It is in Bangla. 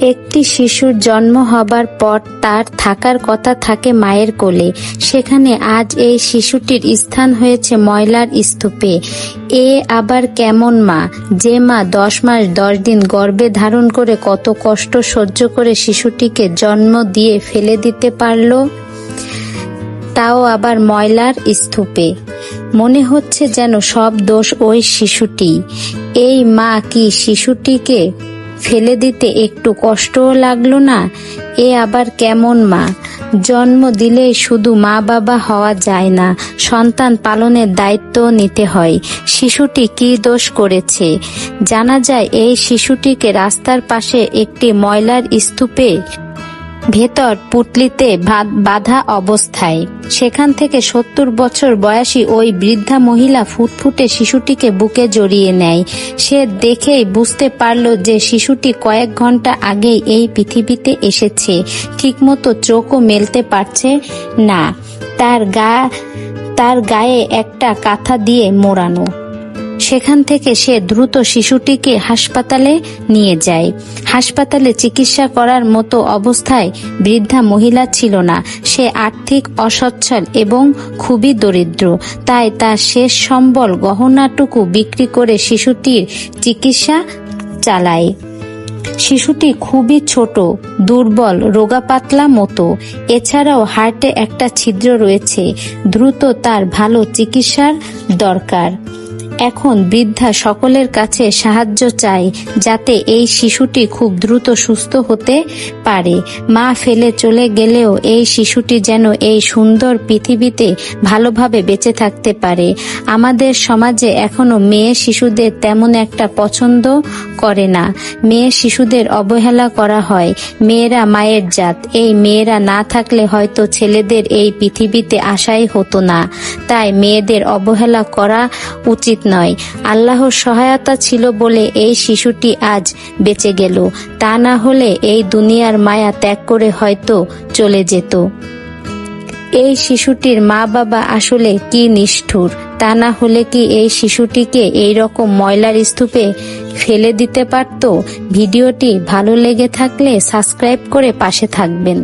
একটি শিশুর জন্ম হবার পর তার থাকার কথা থাকে মায়ের কোলে। সেখানে আজ এই শিশুটির স্থান হয়েছে ময়লার স্তূপে। এ আবার কেমন মা? যে মা দশ মাস দশ দিন গর্ভে ধারণ করে কত কষ্ট সহ্য করে শিশুটিকে জন্ম দিয়ে ফেলে দিতে পারল? তাও আবার ময়লার স্তূপে। মনে হচ্ছে যেন সব দোষ ওই শিশুটি। এই মা কি শিশুটিকে ফেলে দিতে একটু কষ্টও লাগল না। এ আবার কেমন মা? জন্ম দিলেই শুধু মা বাবা হওয়া যায় না, সন্তান পালনের দায়িত্ব নিতে হয়। শিশুটি কি দোষ করেছে? জানা যায় এই শিশুটিকে রাস্তার পাশে একটি ময়লার স্তূপে ভেতর পুটলিতে বাঁধা অবস্থায়। সেখান থেকে সত্তর বছর বয়সী ওই বৃদ্ধা মহিলা ফুটফুটে শিশুটিকে বুকে জড়িয়ে নেয়। সে দেখেই বুঝতে পারল যে শিশুটি কয়েক ঘণ্টা আগেই এই পৃথিবীতে এসেছে। ঠিকমতো চোখও মেলতে পারছে না। তার গা তার গায়ে একটা কাঁথা দিয়ে মোড়ানো। সেখান থেকে সে দ্রুত শিশুটিকে হাসপাতালে নিয়ে যায়। হাসপাতালে চিকিৎসা করার মতো অবস্থায় বৃদ্ধা মহিলা ছিল না। সে আর্থিক অসচ্ছল এবং খুবই দরিদ্র। তাই তার শেষ সম্বল গহনাটুকু বিক্রি করে শিশুটির চিকিৎসা চালায়। শিশুটি খুবই ছোট, দুর্বল, রোগাপাতলা মতো। এছাড়াও হার্টে একটা ছিদ্র রয়েছে। দ্রুত তার ভালো চিকিৎসার দরকার। এখন বৃদ্ধা সকলের কাছে সাহায্য চায় যাতে এই শিশুটি খুব দ্রুত সুস্থ হতে পারে। মা ফেলে চলে গেলেও এই শিশুটি যেন এই সুন্দর পৃথিবীতে ভালোভাবে বেঁচে থাকতে পারে। আমাদের সমাজে এখনও মেয়ে শিশুদের তেমন একটা পছন্দ করে না। মেয়ে শিশুদের অবহেলা করা হয়। মেয়েরা মায়ের জাত। এই মেয়েরা না থাকলে হয়তো ছেলেদের এই পৃথিবীতে আসাই হতো না। তাই মেয়েদের অবহেলা করা উচিত নয়। আল্লাহর সহায়তা ছিল বলে এই শিশুটি আজ বেঁচে গেল। তা না হলে এই দুনিয়ার মায়া ত্যাগ করে হয়তো চলে যেত। এই শিশুটির মা বাবা আসলে কি নিষ্ঠুর? তা না হলে কি এই শিশুটিকে এই রকম ময়লার স্তূপে ফেলে দিতে পারত। ভিডিওটি ভালো লেগে থাকলে সাবস্ক্রাইব করে পাশে থাকবেন।